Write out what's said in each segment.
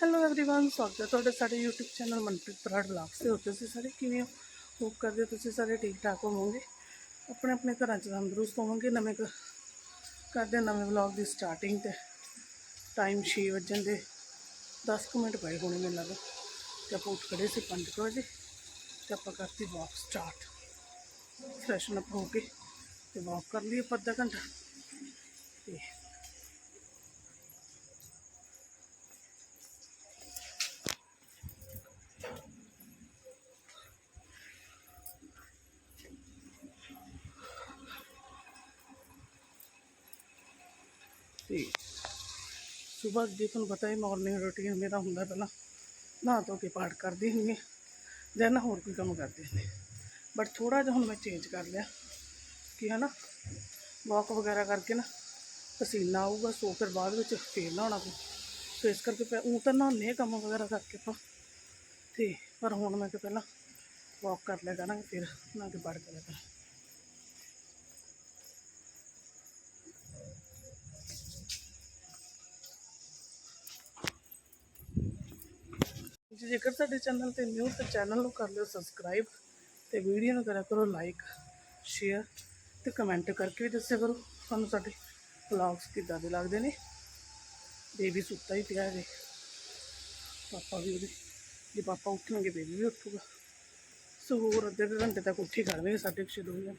Hello everyone ਸਵਾਗਤ ਹੈ ਤੁਹਾਡਾ ਸਾਡੇ YouTube channel Manpreet Brar vlogs ਤੇ ਉੱਤੇ ਤੁਸੀਂ ਸਾਰੇ ਕਿਵੇਂ ਹੋ ਹੋਪ ਕਰਦੇ ਹੋ ਤੁਸੀਂ ਸਾਰੇ ਠੀਕ ਠਾਕ ਹੋਵੋਗੇ ਆਪਣੇ ਆਪਣੇ ਘਰਾਂ 'ਚ ਤੰਦਰੁਸਤ ਹੋਵੋਗੇ ਨਵੇਂ ਘ- ਕਰਦੇ ਹਾਂ ਨਵੇਂ ਵਲੌਗ ਦੀ ਸਟਾਰਟਿੰਗ ਤੇ ਟਾਈਮ 6 ਵਜਣ ਦੇ 10 ਕੁ ਮਿੰਟ ਪਏ ਹੋਣੇ ਮੈਨੂੰ ਲੱਗਦਾ ਤੇ ਆਪਾਂ ਉੱਠ ਖੜੇ ਸੀ 5 ਵਜੇ ਤੇ ਆਪਾਂ ਕਰਤੀ ਵਾਕ ਸਟਾਰਟ ਫਰੈਸ਼ਨ ਅਪ ਹੋ ਕੇ ਤੇ ਵਾਕ ਕਰ ਲਈ ਆਪਾਂ ਅੱਧਾ ਘੰਟਾ ਤੇ ਤੇ ਸਵੇਰ ਦੀ ਤੁਹਾਨੂੰ ਪਤਾ ਹੀ ਮਾਰਨਿੰਗ ਰੁਟੀਨ ਮੇਰਾ ਹੁੰਦਾ ਪਹਿਲਾਂ ਨਹਾ ਧੋ ਕੇ ਪਾਠ ਕਰਦੇ ਹੁੰਦੀ ਦੈਨ ਹੋਰ ਕੋਈ ਕੰਮ ਕਰਦੇ ਹੁੰਦੇ ਬਟ ਥੋੜਾ ਜਿਹਾ ਹੁਣ ਮੈਂ ਚੇਂਜ ਕਰ ਲਿਆ ਕਿ ਹਨਾ ਵਾਕ ਵਗੈਰਾ ਕਰਕੇ ਨਾ ਪਸੀਨਾ ਆਊਗਾ, ਸੋ ਫਿਰ ਬਾਅਦ ਵਿੱਚ ਫੇਰ ਨਹਾਉਣਾ ਪਊ ਸੋ ਇਸ ਕਰਕੇ ਪੈ ਉਹ ਤਾਂ ਨਹਾਉਂਦੇ ਕੰਮ ਵਗੈਰਾ ਕਰਕੇ ਆਪਾਂ। ਤੇ ਪਰ ਹੁਣ ਮੈਂ ਕਿ ਪਹਿਲਾਂ ਵਾਕ ਕਰ ਲਿਆ ਕਰਾਂਗੇ, ਫਿਰ ਨਾ ਕੇ ਪਾਠ ਕਰ ਲਿਆ ਜੀ ਜੇਕਰ ਸਾਡੇ ਚੈਨਲ ਤੇ ਨਿਊ ਤੇ ਚੈਨਲ ਨੂੰ ਕਰ ਲਿਓ ਸਬਸਕ੍ਰਾਈਬ ਤੇ ਵੀਡੀਓ ਨੂੰ ਕਰਿਆ ਕਰੋ ਲਾਈਕ ਸ਼ੇਅਰ ਤੇ ਕਮੈਂਟ ਕਰਕੇ ਵੀ ਦੱਸਿਆ ਕਰੋ ਤੁਹਾਨੂੰ ਸਾਡੇ ਵਲੌਗਸ ਕਿੱਦਾਂ ਦੇ ਲੱਗਦੇ ਨੇ। ਬੇਬੀ ਸੁੱਤਾ ਹੀ ਪਿਆ ਹੈ ਪਾਪਾ ਵੀ ਉਹਦੇ, ਜੇ ਪਾਪਾ ਉੱਠਣਗੇ ਬੇਬੀ ਵੀ ਉੱਠੂਗਾ। ਸੋ ਹੋਰ ਅੱਧੇ ਘੰਟੇ ਤੱਕ ਉੱਠੀ ਖੜਨਗੇ ਸਾਢੇ ਕੁ ਛੇ ਦੋ ਵਜੇ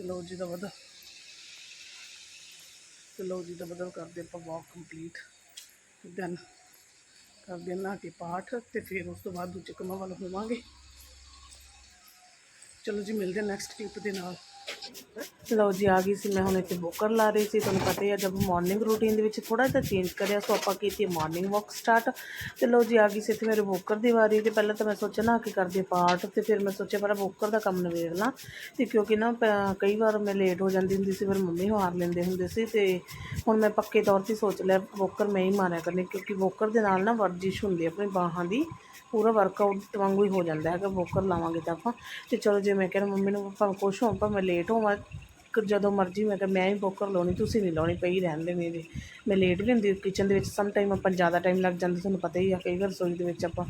ਤੇ ਲਓ ਜੀ ਦਾ ਵਧਾ ਤੇ ਲਓ ਜੀ ਦਾ ਬਦਲ ਕਰਦੇ ਆਪਾਂ ਵਾਕ ਕੰਪਲੀਟ ਦੈਨ ਕਰਦੇ ਨਾ ਕੇ ਪਾਠ ਤੇ ਫਿਰ ਉਸ ਤੋਂ ਬਾਅਦ ਦੂਜੇ ਕੰਮਾਂ ਵੱਲ ਹੋਵਾਂਗੇ। ਚਲੋ ਜੀ, ਮਿਲਦੇ ਨੈਕਸਟ ਕਲਿੱਪ ਦੇ ਨਾਲ। ਲਓ ਜੀ, ਆ ਗਈ ਸੀ, ਮੈਂ ਹੁਣ ਇੱਥੇ ਬੋਕਰ ਲਾ ਰਹੀ ਸੀ। ਤੁਹਾਨੂੰ ਪਤਾ ਹੀ ਆ, ਜਦ ਮਾਰਨਿੰਗ ਰੂਟੀਨ ਦੇ ਵਿੱਚ ਥੋੜਾ ਜਿਹਾ ਚੇਂਜ ਕਰਿਆ, ਸੋ ਆਪਾਂ ਕੀਤੀ ਮਾਰਨਿੰਗ ਵਾਕ ਸਟਾਰਟ ਤੇ ਲਓ ਜੀ, ਆ ਗਈ ਸੀ ਇੱਥੇ ਮੇਰੇ ਬੋਕਰ ਦੀ ਵਾਰੀ। ਤੇ ਪਹਿਲਾਂ ਤਾਂ ਮੈਂ ਸੋਚਿਆ, ਨਾ ਕਿ ਕਰਦੇ ਪਾਠ, ਤੇ ਫਿਰ ਮੈਂ ਸੋਚਿਆ ਪਰ ਬੋਕਰ ਦਾ ਕੰਮ ਨਵੇੜ ਲਾਂ। ਤੇ ਕਿਉਂਕਿ ਨਾ, ਪ- ਕਈ ਵਾਰ ਮੈਂ ਲੇਟ ਹੋ ਜਾਂਦੀ ਹੁੰਦੀ ਸੀ, ਫਿਰ ਮੰਮੀ ਹਾਰ ਲੈਂਦੇ ਹੁੰਦੇ ਸੀ। ਤੇ ਹੁਣ ਮੈਂ ਪੱਕੇ ਤੌਰ ਤੇ ਸੋਚ ਲਿਆ, ਬੋਕਰ ਮੈਂ ਹੀ ਮਾਰਿਆ ਕਰਨੀ, ਕਿਉਂਕਿ ਬੋਕਰ ਦੇ ਨਾਲ ਨਾ ਵਰਜਿਸ਼ ਹੁੰਦੀ ਹੈ ਆਪਣੀ ਬਾਹਾਂ ਦੀ। ਪੂਰਾ ਵਰਕਆਊਟ ਵਾਂਗੂ ਹੀ ਹੋ ਜਾਂਦਾ ਹੈਗਾ ਬੋਕਰ ਲਾਵਾਂਗੇ ਤਾਂ ਆਪਾਂ। ਤੇ ਚਲੋ ਜੇ ਮੈਂ ਕਿਹਾ ਮੰਮੀ ਨੂੰ ਭਾਵੇਂ ਕੁਛ ਹੋਵਾਂ ਭਾਵੇਂ ਲੇਟ ਹੋਵਾਂ ਕ- ਜਦੋਂ ਮਰਜ਼ੀ ਮੈਂ ਕਿਹਾ ਮੈਂ ਹੀ ਬੋਕਰ ਲਾਉਣੀ, ਤੁਸੀਂ ਨਹੀਂ ਲਾਉਣੀ, ਪਈ ਰਹਿਣ ਦੇ ਮੇਰੇ। ਮੈਂ ਲੇਟ ਵੀ ਹੁੰਦੀ ਕਿਚਨ ਦੇ ਵਿੱਚ ਸਮ ਟਾਈਮ ਆਪਾਂ ਜ਼ਿਆਦਾ ਟਾਈਮ ਲੱਗ ਜਾਂਦਾ, ਤੁਹਾਨੂੰ ਪਤਾ ਹੀ ਆ, ਕਈ ਵਾਰ ਰਸੋਈ ਦੇ ਵਿੱਚ ਆਪਾਂ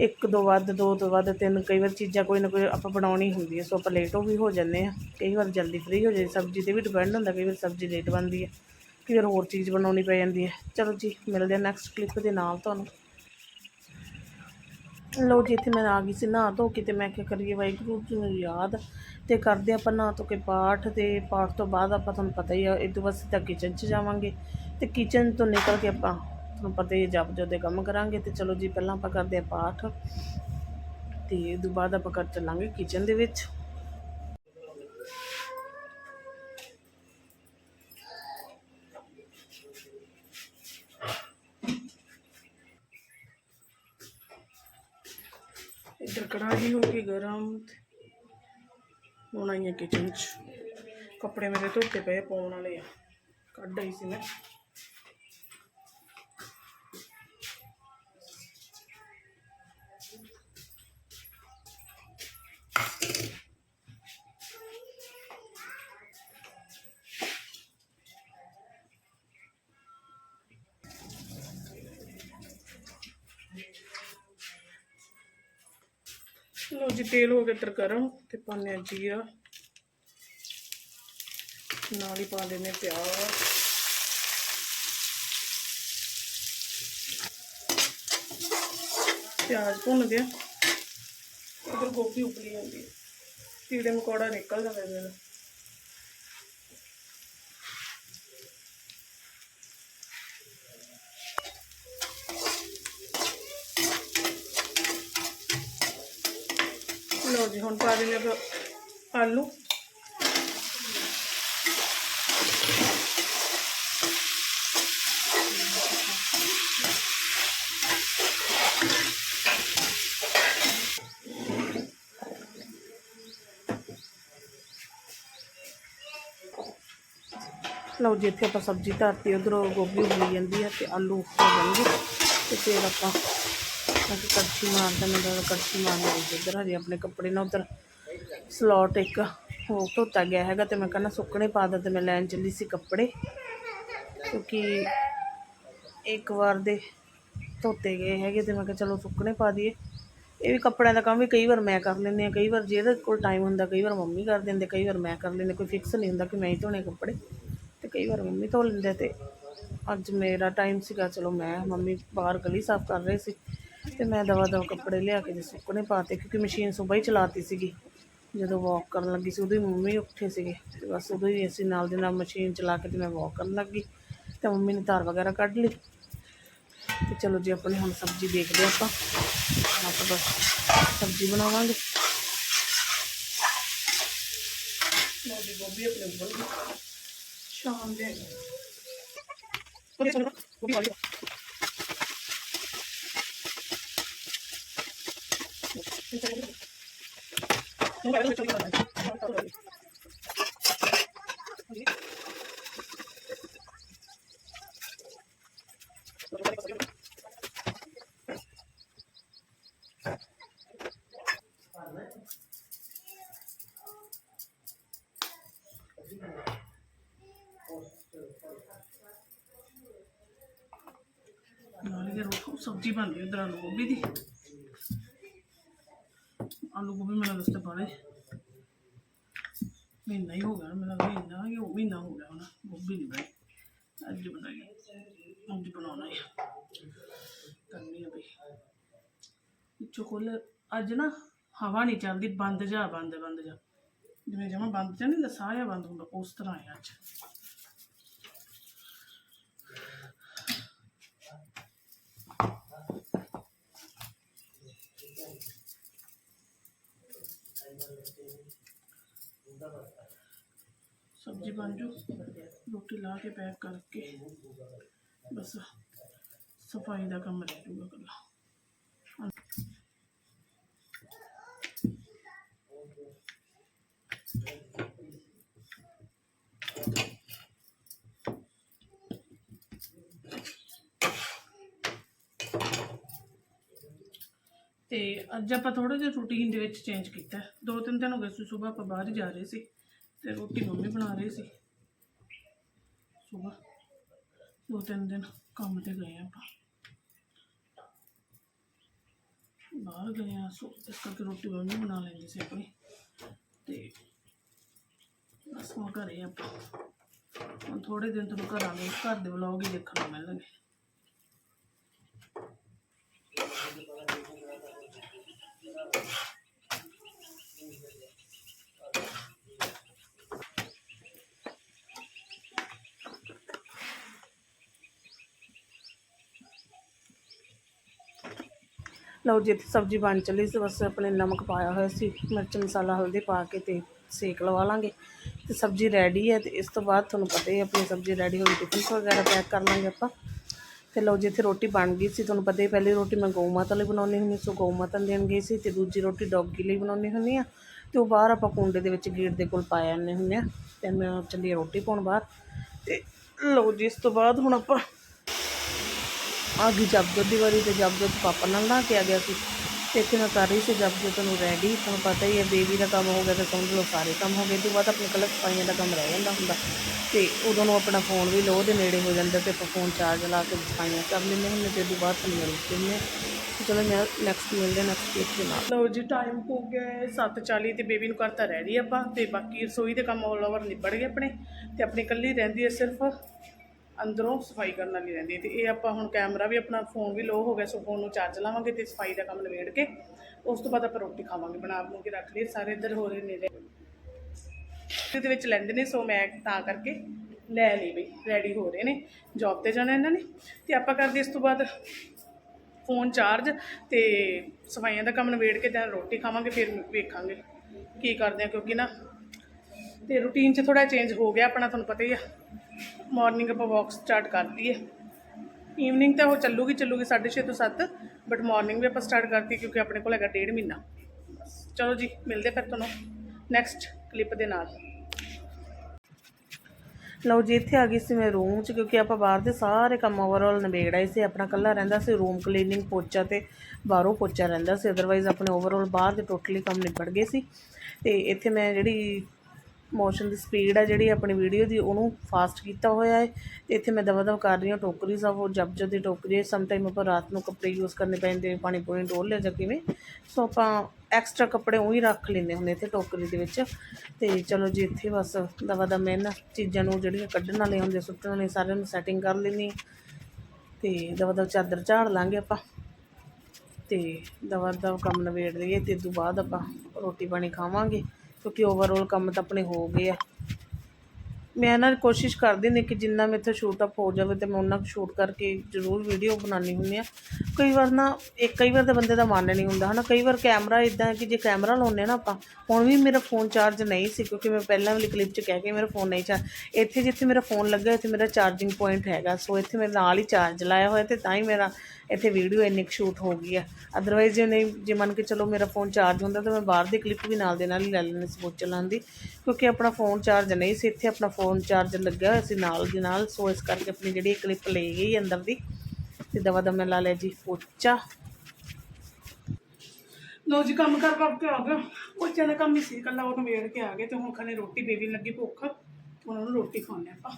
ਇੱਕ ਤੋਂ ਵੱਧ, ਦੋ ਤੋਂ ਵੱਧ, ਤਿੰਨ, ਕਈ ਵਾਰ ਚੀਜ਼ਾਂ ਕੋਈ ਨਾ ਕੋਈ ਆਪਾਂ ਬਣਾਉਣੀ ਹੁੰਦੀ ਹੈ ਸੋ ਆਪਾਂ ਲੇਟ ਹੋ ਵੀ ਹੋ ਜਾਂਦੇ ਆ। ਕਈ ਵਾਰ ਜਲਦੀ ਫ੍ਰੀ ਹੋ ਜਾਂਦੀ ਸਬਜ਼ੀ ਤੇ ਵੀ ਡਿਪੈਂਡ ਹੁੰਦਾ, ਕਈ ਵਾਰ ਸਬਜ਼ੀ ਲੇਟ ਬਣਦੀ ਹੈ ਕਈ ਵਾਰ ਹੋਰ ਚੀਜ਼ ਬਣਾਉਣੀ ਪੈ ਜਾਂਦੀ ਹੈ ਚਲੋ ਜੀ, ਮਿਲਦੇ ਆ ਨੈਕਸਟ ਕਲਿੱਪ ਦੇ ਨਾਲ ਤੁਹਾਨੂੰ। ਲਓ ਜੀ, ਇੱਥੇ ਮੈਂ ਆ ਗਈ ਸੀ, ਨਹਾ ਧੋ ਕੇ ਤੇ ਮੈਂ ਕਿਹਾ ਕਰੀਏ ਵਾਹਿਗੁਰੂ ਜੀ ਨੂੰ ਯਾਦ ਤੇ ਕਰਦੇ ਆਪਾਂ ਨਹਾ ਧੋ ਕੇ ਪਾਠ ਤੇ ਪਾਠ ਤੋਂ ਬਾਅਦ ਆਪਾਂ ਤੁਹਾਨੂੰ ਪਤਾ ਹੀ ਆ, ਇਹ ਤੋਂ ਬਾਅਦ ਸਿੱਧਾ ਕਿਚਨ 'ਚ ਜਾਵਾਂਗੇ ਤੇ ਕਿਚਨ ਤੋਂ ਨਿਕਲ ਕੇ ਆਪਾਂ ਤੁਹਾਨੂੰ ਪਤਾ ਹੀ ਹੈ ਜਪ ਜੋ ਦੇ ਕੰਮ ਕਰਾਂਗੇ ਤੇ ਚਲੋ ਜੀ, ਪਹਿਲਾਂ ਆਪਾਂ ਕਰਦੇ ਆ ਪਾਠ ਤੇ ਇਹ ਤੋਂ ਬਾਅਦ ਆਪਾਂ ਕਰ ਚੱਲਾਂਗੇ ਕਿਚਨ ਦੇ ਵਿੱਚ। ਇੱਧਰ ਕੜਾਹੀ ਹੋ ਗਈ ਗਰਮ ਤੇ ਹੁਣ ਕਿਚਨ 'ਚ। ਕੱਪੜੇ ਮੇਰੇ ਧੋਤੇ ਪਏ ਪਾਉਣ ਵਾਲੇ ਆ। ਕੱਢ ਆਈ ਸੀ ਮੈਂ। ਤੇਲ ਹੋ ਗਿਆ ਇੱਧਰ ਗਰਮ ਤੇ ਪਾਉਂਦੇ ਹਾਂ ਜੀਰਾ। ਨਾਲ ਹੀ ਪਾ ਦਿੰਦੇ ਹਾਂ ਪਿਆਜ਼। ਪਿਆਜ਼ ਭੁੰਨ ਗਿਆ। ਉਧਰ ਗੋਭੀ ਉਬਲੀ ਜਾਂਦੀ ਹੈ। ਕੀੜੇ ਮਕੌੜਾ ਨਿਕਲ ਜਾਂਦਾ ਇਹਦੇ ਨਾਲ। ਲਓ ਜੀ ਹੁਣ ਪਾ ਦਿੰਦੇ ਆਪਾਂ ਆਲੂ ਲਓ ਜੀ, ਇੱਥੇ ਆਪਾਂ ਸਬਜ਼ੀ ਧਰਤੀ, ਉਧਰੋਂ ਗੋਭੀ ਉਬਲੀ ਜਾਂਦੀ ਹੈ ਤੇ ਆਲੂ ਹੋ ਜਾਣਗੇ ਤੇ ਫਿਰ ਆਪਾਂ ਮੈਂ ਕਿਹਾ ਕੜਛੀ ਮਾਰਦਾ ਮੈਂ ਤਾਂ ਕੜਛੀ ਮਾਰਨੀ ਇੱਧਰ ਹਜੇ ਆਪਣੇ ਕੱਪੜੇ ਨਾ ਉਧਰ ਸਲੋਟ ਇੱਕ ਹੋ ਧੋਤਾ ਗਿਆ ਹੈਗਾ ਤੇ ਮੈਂ ਕਹਿੰਦਾ ਸੁੱਕਣੇ ਪਾ ਦਿੱਤੇ ਤੇ ਮੈਂ ਲੈਣ ਚੱਲੀ ਸੀ ਕੱਪੜੇ। ਕਿਉਂਕਿ ਇੱਕ ਵਾਰ ਦੇ ਧੋਤੇ ਗਏ ਹੈਗੇ ਤੇ ਮੈਂ ਕਿਹਾ ਚਲੋ ਸੁੱਕਣੇ ਪਾ ਦਈਏ। ਇਹ ਵੀ ਕੱਪੜਿਆਂ ਦਾ ਕੰਮ ਵੀ ਕਈ ਵਾਰ ਮੈਂ ਕਰ ਲੈਂਦੀ ਹਾਂ, ਕਈ ਵਾਰ ਜਿਹਦੇ ਕੋਲ ਟਾਈਮ ਹੁੰਦਾ, ਕਈ ਵਾਰ ਮੰਮੀ ਕਰ ਦਿੰਦੇ, ਕਈ ਵਾਰ ਮੈਂ ਕਰ ਲੈਂਦੀ ਕੋਈ ਫਿਕਸ ਨਹੀਂ ਹੁੰਦਾ ਕਿ ਮੈਂ ਹੀ ਧੋਣੇ ਕੱਪੜੇ। ਤੇ ਕਈ ਵਾਰ ਮੰਮੀ ਧੋ ਲੈਂਦੇ ਤੇ ਅੱਜ ਮੇਰਾ ਟਾਈਮ ਸੀਗਾ, ਚਲੋ ਮੈਂ ਮੰਮੀ ਬਾਹਰ ਗਲੀ ਸਾਫ਼ ਕਰ ਰਹੇ ਸੀ। ਤੇ ਮੈਂ ਦਵਾ ਦਵਾ ਕੱਪੜੇ ਲਿਆ ਕੇ ਸੁੱਕਣੇ ਪਾਤੇ ਕਿਉਂਕਿ ਮਸ਼ੀਨ ਸੁਬਾਹ ਹੀ ਚਲਾਤੀ ਸੀਗੀ। ਜਦੋਂ ਵਾਕ ਕਰਨ ਲੱਗੀ ਸੀ ਉਦੋਂ ਹੀ ਮੰਮੀ ਉੱਠੇ ਸੀਗੇ। ਤੇ ਬਸ ਉਦੋਂ ਹੀ ਅਸੀਂ ਨਾਲ ਦੇ ਨਾਲ ਮਸ਼ੀਨ ਚਲਾ ਕੇ ਤੇ ਮੈਂ ਵਾਕ ਕਰਨ ਲੱਗੀ। ਤੇ ਮੰਮੀ ਨੇ ਧਾਰ ਵਗੈਰਾ ਕੱਢ ਲਈ। ਤੇ ਚਲੋ ਜੀ ਆਪਣੀ ਹੁਣ ਸਬਜ਼ੀ ਦੇਖਦੇ ਆਪਾਂ। ਆਪਾਂ ਬਸ ਸਬਜ਼ੀ ਬਣਾਵਾਂਗੇ। ਜੀ ਗੋਭੀ ਆਪਣੇ ਉੱਪਰ ਸ਼ਾਮ ਦੇ। ਗੋਭੀ ਚਲੋ ਗੋਭੀ ਵਾਲੀ ਨਾਲ ਰੋਟੀ ਸਬਜ਼ੀ ਬਣਦੀ ਰਹੀ ਉਧਰ ਆਲੂ ਗੋਭੀ ਦੀ। ਆਲੂ ਗੋਭੀ ਮੈਨੂੰ ਦੱਸਦੇ ਪਾਲੇ ਮਹੀਨਾ ਹੀ ਹੋ ਗਿਆ ਮੇਰਾ ਮਹੀਨਾ ਹੀ ਉਹ ਮਹੀਨਾ ਹੋ ਗਿਆ ਹੁਣ, ਗੋਭੀ ਨਹੀਂ ਬਣਾਈ। ਅੱਜ ਬਣਾਈ, ਅੱਜ ਬਣਾਉਣਾ ਹੈ ਕਰਨੀ ਹੈ ਬਈ। ਵਿੱਚੋਂ ਖੋਲ, ਅੱਜ ਨਾ ਹਵਾ ਨਹੀਂ ਚੱਲਦੀ, ਬੰਦ ਜਾ, ਬੰਦ ਬੰਦ ਜਾ। ਜਿਵੇਂ ਜਮਾ ਬੰਦ ਚ ਨਹੀਂ ਦਸਾ ਬੰਦ ਹੁੰਦਾ, ਉਸ ਤਰ੍ਹਾਂ ਹੈ ਅੱਜ। ਸਬਜ਼ੀ ਬਣ ਜੂ ਰੋਟੀ ਲਾ ਕੇ ਪੈਕ ਕਰਕੇ ਬਸ ਸਫ਼ਾਈ ਦਾ ਕੰਮ ਰਹਿ ਜੂਗਾ ਕੱਲਾ ਤੇ ਅੱਜ ਆਪਾਂ ਥੋੜਾ ਜਿਹਾ ਰੂਟੀਨ ਦੇ ਵਿੱਚ ਚੇਂਜ ਕੀਤਾ। ਦੋ ਤਿੰਨ ਦਿਨ ਹੋ ਗਏ ਸੀ, ਸਵੇਰ ਆਪਾਂ ਬਾਹਰ ਜਾ ਰਹੇ ਸੀ ਤੇ ਰੋਟੀ ਮੰਮੀ ਬਣਾ ਰਹੀ ਸੀ। ਸਵੇਰ ਦੋ ਤਿੰਨ ਦਿਨ ਕੰਮ ਤੇ ਗਏ ਆਪਾਂ। ਬਾਹਰ ਗਏ ਆ ਸੋ ਇਸ ਕਰਕੇ ਰੋਟੀ ਮੰਮੀ ਬਣਾ ਲੈਂਦੀ ਸੀ ਆਪਣੀ। ਤੇ ਬਸ ਹੁਣ ਘਰੇ ਆਪਾਂ। ਹੁਣ ਥੋੜੇ ਦਿਨ ਤੁਹਾਨੂੰ ਘਰਾਂ ਦੇ, ਘਰ ਦੇ ਵਲੌਗ ਹੀ ਦੇਖਣ ਨੂੰ ਮਿਲਣਗੇ। ਲਓ ਜੀ, ਇੱਥੇ ਸਬਜ਼ੀ ਬਣ ਚੱਲੀ ਸੀ, ਬਸ ਆਪਣੇ ਨਮਕ ਪਾਇਆ ਹੋਇਆ ਸੀ, ਮਿਰਚ, ਮਸਾਲਾ, ਹਲਦੀ ਪਾ ਕੇ ਤੇ ਸੇਕ ਲਵਾ ਲਾਂਗੇ। ਤੇ ਸਬਜ਼ੀ ਰੈਡੀ ਹੈ ਤੇ ਇਸ ਤੋਂ ਬਾਅਦ ਤੁਹਾਨੂੰ ਪਤਾ ਹੀ ਆਪਣੀ ਸਬਜ਼ੀ ਰੈਡੀ ਹੋ ਗਈ ਟਿਫਨ ਵਗੈਰਾ ਪੈਕ ਕਰ ਲਾਂਗੇ ਆਪਾਂ। ਤੇ ਲਓ ਜੀ, ਇੱਥੇ ਰੋਟੀ ਬਣ ਗਈ ਸੀ, ਤੁਹਾਨੂੰ ਪਤਾ ਹੀ ਪਹਿਲੀ ਰੋਟੀ ਮੈਂ ਗਊ ਮਾਤਾ ਲਈ ਬਣਾਉਣੀ ਹੁੰਦੀ ਸੋ ਗਊ ਮਾਤਾ ਨੂੰ ਦੇਣ ਗਈ ਸੀ ਤੇ ਦੂਜੀ ਰੋਟੀ ਡੌਗੀ ਲਈ ਬਣਾਉਣੀ ਹੁੰਦੀ ਆ ਤੇ ਉਹ ਬਾਹਰ ਆਪਾਂ ਕੁੰਡੇ ਦੇ ਵਿੱਚ ਗੇਟ ਦੇ ਕੋਲ ਪਾ ਜਾਂਦੇ ਹੁੰਦੇ ਆ ਤੇ ਮੈਂ ਚੱਲੀ ਰੋਟੀ ਪਾਉਣ ਬਾਹਰ। ਤੇ ਲਓ ਜੀ, ਇਸ ਤੋਂ ਬਾਅਦ ਹੁਣ ਆਪਾਂ ਆ ਗਈ ਜਪਜੋਤ ਦੀ ਵਾਰੀ ਤੇ ਜਪਜੋਤ ਪਾਪਾ ਨਾਲ ਨਾ ਕੇ ਆ ਗਿਆ ਸੀ। ਤੇ ਇੱਥੇ ਮੈਂ ਕਰ ਰਹੀ ਸੀ ਜਪਜੋਤ ਨੂੰ ਰੈਡੀ ਤੁਹਾਨੂੰ ਪਤਾ ਹੀ ਹੈ ਬੇਬੀ ਦਾ ਕੰਮ ਹੋ ਗਿਆ ਤੇ ਸਮਝ ਲਓ ਸਾਰੇ ਕੰਮ ਹੋ ਗਏ। ਤੋਂ ਬਾਅਦ ਆਪਣੇ ਕੱਲ੍ਹ ਸਫਾਈਆਂ ਦਾ ਕੰਮ ਰਹਿ ਜਾਂਦਾ ਹੁੰਦਾ। ਤੇ ਉਦੋਂ ਨੂੰ ਆਪਣਾ ਫੋਨ ਵੀ ਲੋਹ ਦੇ ਨੇੜੇ ਹੋ ਜਾਂਦਾ ਤੇ ਆਪਾਂ ਫੋਨ ਚਾਰਜ ਲਾ ਕੇ ਸਫਾਈਆਂ ਕਰ ਲੈਂਦੇ ਹੁੰਦੇ ਤੇ ਉਦੋਂ ਬਾਅਦ ਤੁਹਾਨੂੰ ਮਿਲ ਜਾਂਦੇ ਚਲੋ ਮੈਂ ਨੈਕਸਟ ਮਿਲਦੇ ਨੈਕਸਟ ਕੇਕ ਦੇ ਨਾਲ। ਲਓ ਜੀ ਟਾਈਮ ਹੋ ਗਿਆ ਹੈ 7:40 ਤੇ ਬੇਬੀ ਨੂੰ ਕਰਤਾ ਰੈਡੀ ਆਪਾਂ ਤੇ ਬਾਕੀ ਰਸੋਈ ਦੇ ਕੰਮ ਆਲ ਓਵਰ ਨਿਬੜ ਗਏ ਆਪਣੇ ਤੇ ਆਪਣੀ ਕੱਲੀ ਰਹਿੰਦੀ ਹੈ ਸਿਰਫ। ਅੰਦਰੋਂ ਸਫ਼ਾਈ ਕਰਨ ਵਾਲੀ ਰਹਿੰਦੀ ਹੈ ਤੇ ਇਹ ਆਪਾਂ ਹੁਣ ਕੈਮਰਾ ਵੀ ਆਪਣਾ ਫੋਨ ਵੀ ਲੋ ਹੋ ਗਿਆ, ਸੋ ਫੋਨ ਨੂੰ ਚਾਰਜ ਲਾਵਾਂਗੇ ਤੇ ਸਫ਼ਾਈ ਦਾ ਕੰਮ ਨਿਬੇੜ ਕੇ ਉਸ ਤੋਂ ਬਾਅਦ ਆਪਾਂ ਰੋਟੀ ਖਾਵਾਂਗੇ, ਬਣਾ ਬਣਾ ਕੇ ਰੱਖ ਲਈ ਸਾਰੇ ਇੱਧਰ ਹੋ ਰਹੇ ਨੇ ਇਹਦੇ ਵਿੱਚ ਲੈਂਦੇ ਨੇ, ਸੋ ਮੈਂ ਤਾਂ ਕਰਕੇ ਲੈ ਲਈ ਬਈ ਰੈਡੀ ਹੋ ਰਹੇ ਨੇ। ਜੌਬ ਤੇ ਜਾਣਾ ਇਹਨਾਂ ਨੇ ਤੇ ਆਪਾਂ ਕਰਦੇ ਇਸ ਤੋਂ ਬਾਅਦ ਫੋਨ ਚਾਰਜ ਤੇ ਸਫਾਈਆਂ ਦਾ ਕੰਮ ਨਿਬੇੜ ਕੇ ਤਾਂ ਰੋਟੀ ਖਾਵਾਂਗੇ, ਫਿਰ ਵੇਖਾਂਗੇ ਕੀ ਕਰਦੇ ਆ, ਕਿਉਂਕਿ ਨਾ ਤੇ ਰੂਟੀਨ 'ਚ ਥੋੜਾ ਚੇਂਜ ਹੋ ਗਿਆ, ਆਪਣਾ ਤੁਹਾਨੂੰ ਪਤਾ ਹੀ ਆ। ਮਾਰਨਿੰਗ ਆਪਾਂ ਵਾਕ ਸਟਾਰਟ ਕਰ ਲਈਏ। ਈਵਨਿੰਗ ਤਾਂ ਉਹ ਚੱਲੂਗੀ ਚੱਲੂਗੀ 6:30 ਤੋਂ 7 ਬਟ ਮਾਰਨਿੰਗ ਵੀ ਆਪਾਂ ਸਟਾਰਟ ਕਰਤੀ ਕਿਉਂਕਿ ਆਪਣੇ ਕੋਲ ਹੈਗਾ ਡੇਢ ਮਹੀਨਾ। ਬਸ, ਚਲੋ ਜੀ ਮਿਲਦੇ ਫਿਰ ਤੁਹਾਨੂੰ ਨੈਕਸਟ ਕਲਿੱਪ ਦੇ ਨਾਲ। ਲਓ ਜੀ ਇੱਥੇ ਆ ਗਈ ਸੀ ਮੈਂ ਰੂਮ 'ਚ ਕਿਉਂਕਿ ਆਪਾਂ ਬਾਹਰ ਦੇ ਸਾਰੇ ਕੰਮ ਓਵਰਆਲ ਨਿਬੇੜ ਆਏ ਸੀ। ਆਪਣਾ ਕੱਲਾ ਰਹਿੰਦਾ ਸੀ ਰੂਮ ਕਲੀਨਿੰਗ ਪੋਚਾ ਤੇ ਬਾਹਰੋਂ ਪੋਚਾ ਰਹਿੰਦਾ ਸੀ। ਅਦਰਵਾਈਜ਼ ਆਪਣੇ ਓਵਰਆਲ ਬਾਹਰ ਦੇ ਟੋਟਲੀ ਕੰਮ ਨਿਬੜ ਗਏ ਸੀ। ਤੇ ਇੱਥੇ ਮੈਂ ਜਿਹੜੀ ਮੋਸ਼ਨ ਦੀ ਸਪੀਡ ਹੈ ਜਿਹੜੀ ਆਪਣੀ ਵੀਡੀਓ ਦੀ, ਉਹਨੂੰ ਫਾਸਟ ਕੀਤਾ ਹੋਇਆ ਹੈ। ਤੇ ਇੱਥੇ ਮੈਂ ਦਵਾ ਦਵਾ ਕਰ ਰਹੀ ਹਾਂ, ਟੋਕਰੀ ਸਭ ਉਹ ਜਬ ਜਦ ਦੀ ਟੋਕਰੀ ਹੈ। ਸਮ ਟਾਈਮ ਆਪਾਂ ਰਾਤ ਨੂੰ ਕੱਪੜੇ ਯੂਜ਼ ਕਰਨੇ ਪੈਂਦੇ ਪਾਣੀ ਪੂਣੀ ਡੋਲ ਲਿਆ ਜਾਂ ਕਿਵੇਂ। ਸੋ ਆਪਾਂ ਐਕਸਟਰਾ ਕੱਪੜੇ ਉਹੀ ਰੱਖ ਲੈਂਦੇ ਹੁੰਦੇ ਇੱਥੇ ਟੋਕਰੀ ਦੇ ਵਿੱਚ। ਤੇ ਚਲੋ ਜੀ, ਇੱਥੇ ਬਸ ਦਵਾ ਦਾ ਮੈਂ ਇਹਨਾਂ ਚੀਜ਼ਾਂ ਨੂੰ ਜਿਹੜੀਆਂ ਕੱਢਣ ਵਾਲੇ ਹੁੰਦੇ ਸੁੱਟਣ ਵਾਲੇ ਸਾਰਿਆਂ ਨੂੰ ਸੈਟਿੰਗ ਕਰ ਲੈਂਦੀ ਹਾਂ। ਤੇ ਦਵਾ ਦਵਾ ਚਾਦਰ ਝਾੜ ਲਾਂਗੇ ਆਪਾਂ। ਤੇ ਦਵਾ ਦਵਾ ਕੰਮ ਨਵੇੜ ਲਈਏ, ਤੇ ਤੋਂ ਬਾਅਦ ਆਪਾਂ ਰੋਟੀ ਪਾਣੀ ਖਾਵਾਂਗੇ। ਕਿਉਂਕਿ ਓਵਰਆਲ ਕੰਮ ਤਾਂ ਆਪਣੇ ਹੋ ਗਏ ਆ। ਮੈਂ ਨਾ ਕੋਸ਼ਿਸ਼ ਕਰਦੀ ਨੇ ਕਿ ਜਿੰਨਾ ਮੇਰੇ ਤੋਂ ਸ਼ੂਟ ਅਪ ਹੋ ਜਾਵੇ ਤੇ ਮੈਂ ਉਹਨਾਂ ਸ਼ੂਟ ਕਰਕੇ ਜ਼ਰੂਰ ਵੀਡੀਓ ਬਣਾਉਣੀ ਹੁੰਦੀ ਆ ਕਈ ਵਾਰ ਨਾ ਇੱਕ ਕਈ ਵਾਰ ਤਾਂ ਬੰਦੇ ਦਾ ਮਨ ਨਹੀਂ ਹੁੰਦਾ, ਹਨਾ? ਕਈ ਵਾਰ ਕੈਮਰਾ ਇਦਾਂ ਕਿ ਜੇ ਕੈਮਰਾ ਲਾਉਂਦੇ ਨਾ ਆਪਾਂ, ਹੁਣ ਵੀ ਮੇਰਾ ਫੋਨ ਚਾਰਜ ਨਹੀਂ ਸੀ ਕਿਉਂਕਿ ਮੈਂ ਪਹਿਲਾਂ ਵਾਲੀ ਕਲਿੱਪ 'ਚ ਕਹਿ ਕੇ ਮੇਰਾ ਫੋਨ ਨਹੀਂ ਚਾਰਜ ਇੱਥੇ ਜਿੱਥੇ ਮੇਰਾ ਫੋਨ ਲੱਗਾ, ਇੱਥੇ ਮੇਰਾ ਚਾਰਜਿੰਗ ਪੁਆਇੰਟ ਹੈਗਾ, ਸੋ ਇੱਥੇ ਮੇਰੇ ਨਾਲ ਹੀ ਚਾਰਜ ਲਾਇਆ ਹੋਇਆ ਤੇ ਤਾਂ ਹੀ ਮੇਰਾ ਇੱਥੇ ਵੀਡੀਓ ਇੰਨੀ ਕੁ ਸ਼ੂਟ ਹੋ ਗਈ ਆ। ਅਦਰਵਾਈਜ਼ ਜੇ ਨਹੀਂ ਜੇ ਮੰਨ ਕੇ ਚਲੋ ਮੇਰਾ ਫੋਨ ਚਾਰਜ ਹੁੰਦਾ ਤਾਂ ਮੈਂ ਬਾਹਰ ਦੀ ਕਲਿੱਪ ਵੀ ਨਾਲ ਦੇ ਨਾਲ ਹੀ ਲੈ ਲੈਣੀ ਸੀ ਬਹੁਤ ਚਲਾਉਣ ਦੀ। ਕਿਉਂਕਿ ਆਪਣਾ ਫੋਨ ਚਾਰਜ ਨਹੀਂ ਸੀ, ਇੱਥੇ ਆਪਣਾ ਫੋਨ ਚਾਰਜ ਲੱਗਿਆ ਹੋਇਆ ਸੀ ਨਾਲ ਦੀ ਨਾਲ। ਸੋ ਇਸ ਕਰਕੇ ਆਪਣੀ ਜਿਹੜੀ ਕਲਿੱਪ ਲੈ ਗਈ ਅੰਦਰ ਦੀ, ਤੇ ਦਵਾ ਦਮ ਮੈਂ ਲਾ ਲਿਆ ਜੀ ਪੋਚਾ। ਲੋ ਜੀ, ਕੰਮ ਕਰ ਕਰ ਕੇ ਆ ਗਿਆ। ਬੱਚਿਆਂ ਦਾ ਕੰਮ ਹੀ ਸੀ ਕੱਲਾ ਉਹ ਵੇੜ ਕੇ ਆ ਗਏ ਤੇ ਹੁਣ ਖਾਣੇ ਰੋਟੀ ਬੇਬੀ ਨੂੰ ਲੱਗੀ ਭੁੱਖ। ਉਹਨਾਂ ਨੂੰ ਰੋਟੀ ਖਵਾਉਣੇ ਆਪਾਂ।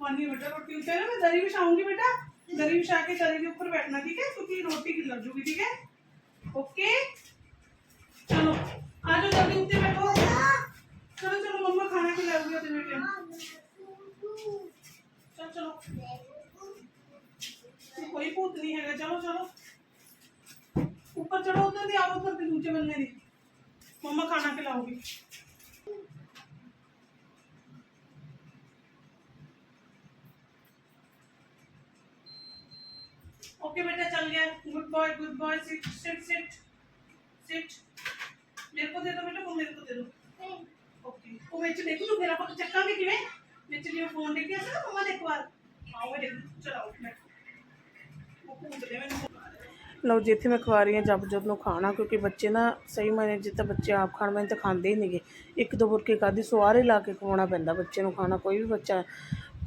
ਪਾਣੀ ਬੇਟਾ ਰੋਟੀ ਉੱਤੇ। ਨਾ ਮੈਂ ਦਰੀ ਵਿਛਾਉਂਗੀ ਬੇਟਾ? गरीब बिछा के चले के ऊपर बैठना, ठीक है? क्योंकि रोटी की लग जूगी ठीक है? ओके चलो, आ जाओ, जल्दी उठते बैठो। चलो चलो, मम्मा खाना खिला अपने चलो चलो। कोई भूत नहीं है, चलो चलो। ऊपर चढ़ो, उधर दी आओ, उधर दी दूजे बंदे दी मम्मा खाना खिलाओगी। ओके बेटा चल गया good boy good boy sit sit sit sit मेरे को दे दो बेटा वो मेरे को दे दो ओके वो ਵਿੱਚ ਦੇਖੋ ਤੂੰ ਮੇਰਾ ਪੱਕ ਚੱਕਾਂਗੇ ਕਿਵੇਂ ਵਿੱਚ ਲਿਓ ਫੋਨ ਦੇਖਿਆ ਸੀ ਨਾ ਮਮਾ ਦੇ ਇੱਕ ਵਾਰ ਆਓ ਦੇਖ ਚਲਾਓ ਮੈਂ ਉਹ ਭੂਤ ਦੇ ਮੈਨੂੰ ਲਓ ਜੀ ਇੱਥੇ ਮੈਂ ਖਵਾ ਰਹੀ ਹਾਂ ਜਬ ਜਦ ਨੂੰ ਖਾਣਾ ਕਿਉਂਕਿ ਬੱਚੇ ਨਾ ਸਹੀ ਮਾਇਨੇ ਜਿੱਦਾਂ ਬੱਚੇ ਆਪ ਖਾਣ ਮੈਂ ਤਾਂ ਖਾਂਦੇ ਹੀ ਨਹੀਂਗੇ ਇੱਕ ਦੋ ਬੁਰਕੇ ਕਾਦੀ ਸੁਆਰੇ ਲਾ ਕੇ ਖਵਾਉਣਾ ਪੈਂਦਾ ਬੱਚੇ ਨੂੰ ਖਾਣਾ ਕੋਈ ਵੀ ਬੱਚਾ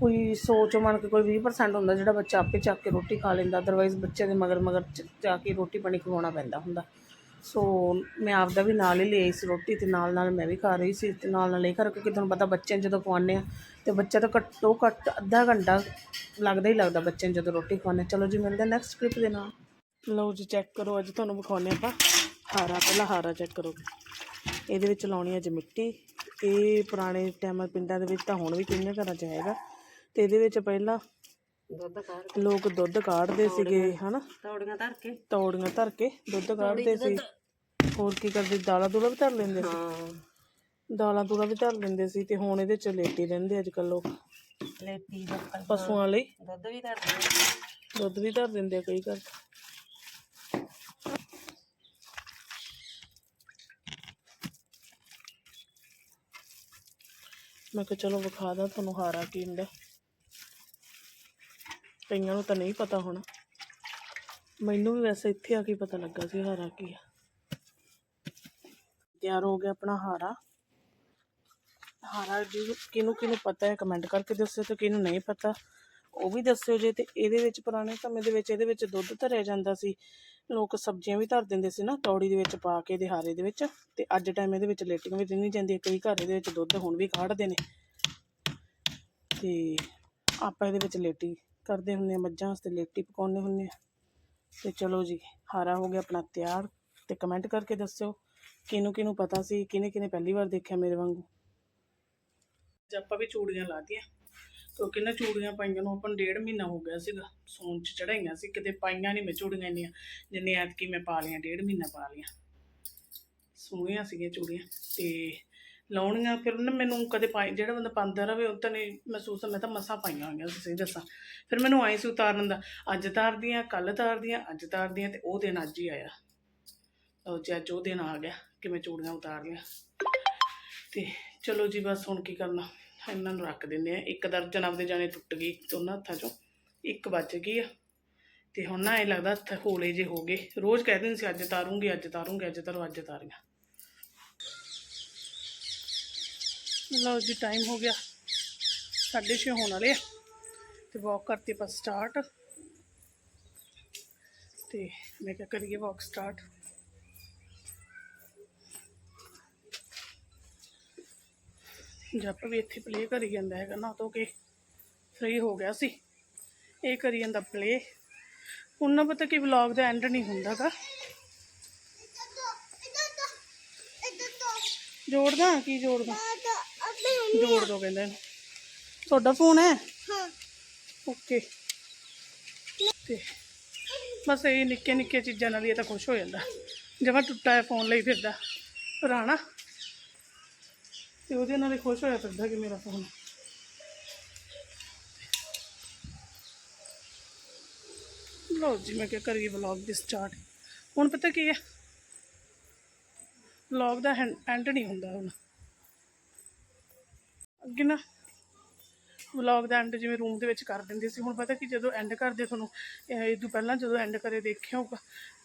ਕੋਈ ਸੋਚ ਮੰਨ ਕੇ ਕੋਈ 20% ਹੁੰਦਾ ਜਿਹੜਾ ਬੱਚਾ ਆਪੇ ਚੱਕ ਕੇ ਰੋਟੀ ਖਾ ਲੈਂਦਾ ਅਦਰਵਾਈਜ਼ ਬੱਚੇ ਦੇ ਮਗਰ ਮਗਰ ਚ- ਜਾ ਕੇ ਰੋਟੀ ਪਾਣੀ ਖਵਾਉਣਾ ਪੈਂਦਾ ਹੁੰਦਾ। ਸੋ ਮੈਂ ਆਪਦਾ ਵੀ ਨਾਲ ਹੀ ਲਈ ਸੀ ਰੋਟੀ ਤੇ ਨਾਲ ਨਾਲ ਮੈਂ ਵੀ ਖਾ ਰਹੀ ਸੀ ਤੇ ਨਾਲ ਨਾਲ ਇਹ ਕਰ ਕਿਉਂਕਿ ਤੁਹਾਨੂੰ ਪਤਾ ਬੱਚਿਆਂ ਨੂੰ ਜਦੋਂ ਖਵਾਉਂਦੇ ਆ ਤੇ ਬੱਚਾ ਤਾਂ ਘੱਟੋ ਘੱਟ ਅੱਧਾ ਘੰਟਾ ਲੱਗਦਾ ਹੀ ਲੱਗਦਾ ਬੱਚੇ ਨੂੰ ਜਦੋਂ ਰੋਟੀ ਖਵਾਉਂਦੇ ਹਾਂ। ਚਲੋ ਜੀ, ਮਿਲਦੇ ਨੈਕਸਟ ਕਲਿੱਪ ਦੇ ਨਾਲ। ਲਓ ਜੀ ਚੈੱਕ ਕਰੋ, ਅੱਜ ਤੁਹਾਨੂੰ ਵਿਖਾਉਂਦੇ ਆਪਾਂ ਹਾਰਾ, ਪਹਿਲਾਂ ਹਾਰਾ ਚੈੱਕ ਕਰੋ। ਇਹਦੇ ਵਿੱਚ ਲਾਉਣੀ ਅੱਜ ਮਿੱਟੀ। ਇਹ ਪੁਰਾਣੇ ਟਾਈਮਾਂ ਪਿੰਡਾਂ ਦੇ ਵਿੱਚ ਤਾਂ ਹੁਣ ਵੀ ਕਿੰਨੇ ਘਰਾਂ 'ਚ ਹੈਗਾ। ਤੇ ਇਹਦੇ ਵਿੱਚ ਪਹਿਲਾਂ ਦੁੱਧ ਕਾੜ ਲੋਕ ਦੁੱਧ ਕਾੜਦੇ ਸੀਗੇ ਹਨਾ? ਤੌੜੀਆਂ ਧਰ ਕੇ। ਤੌੜੀਆਂ ਧਰ ਕੇ ਦੁੱਧ ਕਾੜਦੇ ਸੀ। ਹੋਰ ਕੀ ਕਰਦੇ? ਦਾਲਾਂ ਦੂਲਾਂ ਵੀ ਧਰ ਲੈਂਦੇ ਸੀ। ਹਾਂ। ਦਾਲਾਂ ਦੂਲਾਂ ਵੀ ਧਰ ਲੈਂਦੇ ਸੀ ਤੇ ਹੁਣ ਇਹਦੇ ਚ ਲੇਟੀ ਰਹਿੰਦੇ ਅੱਜ ਕੱਲ ਲੋਕ ਲੇਟੀ ਪਸ਼ੂਆਂ ਲਈ। ਦੁੱਧ ਵੀ ਧਰ ਦੇ ਦੁੱਧ ਵੀ ਧਰ ਦਿੰਦੇ ਆ ਕਈ ਘਰ। ਮੈਂ ਕਿਹਾ ਚਲੋ ਵਿਖਾ ਦਾਂ ਤੁਹਾਨੂੰ ਹਾਰਾ ਕੀ ਹੁੰਦਾ। ਕਈਆਂ ਨੂੰ ਤਾਂ ਨਹੀਂ ਪਤਾ ਹੋਣਾ। ਮੈਨੂੰ ਵੀ ਵੈਸੇ ਇੱਥੇ ਆ ਕੇ ਪਤਾ ਲੱਗਾ ਸੀ ਹਾਰਾ ਕੀ ਆ। ਤਿਆਰ ਹੋ ਗਿਆ ਆਪਣਾ ਹਾਰਾ। ਹਾਰਾ ਜੀ ਕਿਹਨੂੰ ਕਿਹਨੂੰ ਪਤਾ ਹੈ ਕਮੈਂਟ ਕਰਕੇ ਦੱਸਿਓ ਤੇ ਕਿਹਨੂੰ ਨਹੀਂ ਪਤਾ। ਉਹ ਵੀ ਦੱਸਿਓ ਜੇ ਤੇ ਇਹਦੇ ਵਿੱਚ ਪੁਰਾਣੇ ਸਮੇਂ ਦੇ ਵਿੱਚ, ਇਹਦੇ ਵਿੱਚ ਦੁੱਧ ਧਰਿਆ ਜਾਂਦਾ ਸੀ। ਲੋਕ ਸਬਜ਼ੀਆਂ ਵੀ ਧਰ ਦਿੰਦੇ ਸੀ ਨਾ, ਤੌੜੀ ਦੇ ਵਿੱਚ ਪਾ ਕੇ ਇਹਦੇ ਹਾਰੇ ਦੇ ਵਿੱਚ। ਤੇ ਅੱਜ ਟਾਈਮ ਇਹਦੇ ਵਿੱਚ ਲੇਟੀਆਂ ਵੀ ਨਹੀਂ ਜਾਂਦੀਆਂ ਕਈ ਘਰ ਇਹਦੇ ਵਿੱਚ ਦੁੱਧ ਹੁਣ ਵੀ ਕਾੜਦੇ ਨੇ। ਤੇ ਆਪਾਂ ਇਹਦੇ ਵਿੱਚ ਲੇਟੀ ਕਰਦੇ ਹੁੰਦੇ ਆ ਮੱਝਾਂ ਵਾਸਤੇ, ਲੇਟੀ ਪਕਾਉਂਦੇ ਹੁੰਦੇ ਆ ਤੇ ਚਲੋ ਜੀ, ਹਾਰਾ ਹੋ ਗਿਆ ਆਪਣਾ ਤਿਆਰ ਤੇ ਕਮੈਂਟ ਕਰਕੇ ਦੱਸਿਓ, ਕਿਹਨੂੰ ਕਿਹਨੂੰ ਪਤਾ ਸੀ, ਕਿਹਨੇ ਕਿਹਨੇ ਪਹਿਲੀ ਵਾਰ ਦੇਖਿਆ ਮੇਰੇ ਵਾਂਗੂ। ਅੱਜ ਆਪਾਂ ਵੀ ਚੂੜੀਆਂ ਲਾਤੀਆਂ ਕਿਉਂਕਿ ਨਾ ਚੂੜੀਆਂ ਪਾਈਆਂ ਨੂੰ, ਆਪਾਂ ਨੂੰ ਡੇਢ ਮਹੀਨਾ ਹੋ ਗਿਆ ਸੀਗਾ। ਸੌਣ ਚ ਚੜਾਈਆਂ ਸੀ, ਕਿਤੇ ਪਾਈਆਂ ਨਹੀਂ ਮੈਂ ਚੂੜੀਆਂ ਇੰਨੀਆਂ, ਜਿੰਨੇ ਐਤਕੀ ਮੈਂ ਪਾ ਲਈਆਂ, ਡੇਢ ਮਹੀਨਾ ਪਾ ਲਈਆਂ। ਸੋਹਣੀਆਂ ਸੀਗੀਆਂ ਚੂੜੀਆਂ ਤੇ ਲਾਉਣੀਆਂ, ਫਿਰ ਨਾ ਮੈਨੂੰ ਕਦੇ ਪਾਈ, ਜਿਹੜਾ ਬੰਦਾ ਪਾਉਂਦਾ ਰਵੇ ਉਹ ਤਾਂ ਨਹੀਂ ਮਹਿਸੂਸ ਮੈਂ ਤਾਂ ਮਸਾਂ ਪਾਈਆਂ ਹੋਈਆਂ, ਤੁਸੀਂ ਦੱਸਾਂ। ਫਿਰ ਮੈਨੂੰ ਆਈ ਸੀ ਉਤਾਰਨ ਦਾ, ਅੱਜ ਤਾਰਦੀਆਂ ਕੱਲ ਤਾਰਦੀਆਂ, ਅੱਜ ਤਾਰਦੀਆਂ ਤੇ ਉਹ ਦਿਨ ਅੱਜ ਹੀ ਆਇਆ। ਉਹ ਜੇ, ਅੱਜ ਉਹ ਦਿਨ ਆ ਗਿਆ ਕਿ ਮੈਂ ਚੂੜੀਆਂ ਉਤਾਰ ਲਿਆ ਤੇ ਚਲੋ ਜੀ, ਬਸ ਹੁਣ ਕੀ ਕਰਨਾ, ਇਹਨਾਂ ਨੂੰ ਰੱਖ ਦਿੰਦੇ ਆ ਇੱਕ ਦਰਜਨ ਆਪਦੇ ਜਾਣੇ ਟੁੱਟ ਗਈ ਦੋਨਾਂ ਹੱਥਾਂ ਚੋਂ, ਇੱਕ ਬਚ ਗਈ ਆ। ਤੇ ਹੁਣ ਨਾ ਇਹ ਲੱਗਦਾ ਹੱਥ ਹੋਲੇ ਜੇ ਹੋ ਗਏ। ਰੋਜ਼ ਕਹਿ ਦਿੰਦੇ ਸੀ, ਅੱਜ ਤਾਰੂੰਗੀ ਅੱਜ ਤਾਰੂੰਗੀ, ਅੱਜ ਤਾਰੂ, ਅੱਜ ਤਾਰੀਆਂ। ਲਓ ਜੀ ਟਾਈਮ ਹੋ ਗਿਆ। 6:30 ਹੋਣ ਵਾਲੇ ਆ। ਤੇ ਵਾਕ ਕਰਤੀ ਆਪਾਂ ਸਟਾਰਟ ਤੇ ਮੈਂ ਕਿਹਾ ਕਰੀਏ ਵਾਕ ਸਟਾਰਟ ਜੱਪ ਵੀ ਇੱਥੇ ਪਲੇ ਕਰੀ ਜਾਂਦਾ ਹੈਗਾ ਨਾ, ਤੋਂ ਕਿ ਫ੍ਰੀ ਹੋ ਗਿਆ ਸੀ। ਇਹ ਕਰੀ ਜਾਂਦਾ ਪਲੇ ਹੁਣ ਨਾ ਪਤਾ ਕਿ ਵਲੌਗ ਦਾ ਐਂਡ ਨਹੀਂ ਹੁੰਦਾਗਾ ਜੋੜਦਾ, ਕੀ ਜੋੜਦਾ? ਜੋੜ ਦੋ ਕਹਿੰਦੇ ਇਹਨੂੰ। ਤੁਹਾਡਾ ਫੋਨ ਹੈ? ਓਕੇ। ਤੇ ਬਸ ਇਹ ਨਿੱਕੇ ਨਿੱਕੇ ਚੀਜ਼ਾਂ ਨਾਲ ਹੀ ਇਹ ਤਾਂ ਖੁਸ਼ ਹੋ ਜਾਂਦਾ। ਜਮਾ ਟੁੱਟਾ ਹੈ ਫੋਨ ਲਈ ਫਿਰਦਾ। ਪੁਰਾਣਾ ਤੇ ਉਹਦੇ ਨਾਲ ਹੀ ਖੁਸ਼ ਹੋਇਆ ਫਿਰਦਾ ਕਿ ਮੇਰਾ ਫੋਨ। ਲਓ ਜੀ ਮੈਂ ਕਿਹਾ ਕਰੀਏ ਵਲੌਗ ਦੀ ਸਟਾਰਟ ਹੁਣ ਪਤਾ ਕੀ ਹੈ? ਵਲੌਗ ਦਾ ਐਂਡ ਨਹੀਂ ਹੁੰਦਾ ਹੁਣ। ਅੱਗੇ ਨਾ ਵਲੌਗ ਦਾ ਐਂਡ ਜਿਵੇਂ ਰੂਮ ਦੇ ਵਿੱਚ ਕਰ ਦਿੰਦੇ ਸੀ, ਹੁਣ ਪਤਾ ਕਿ ਜਦੋਂ ਐਂਡ ਕਰਦੇ ਤੁਹਾਨੂੰ, ਇਹ ਤੋਂ ਪਹਿਲਾਂ ਜਦੋਂ ਐਂਡ ਕਰੇ ਦੇਖਿਆ ਹੋਊਗਾ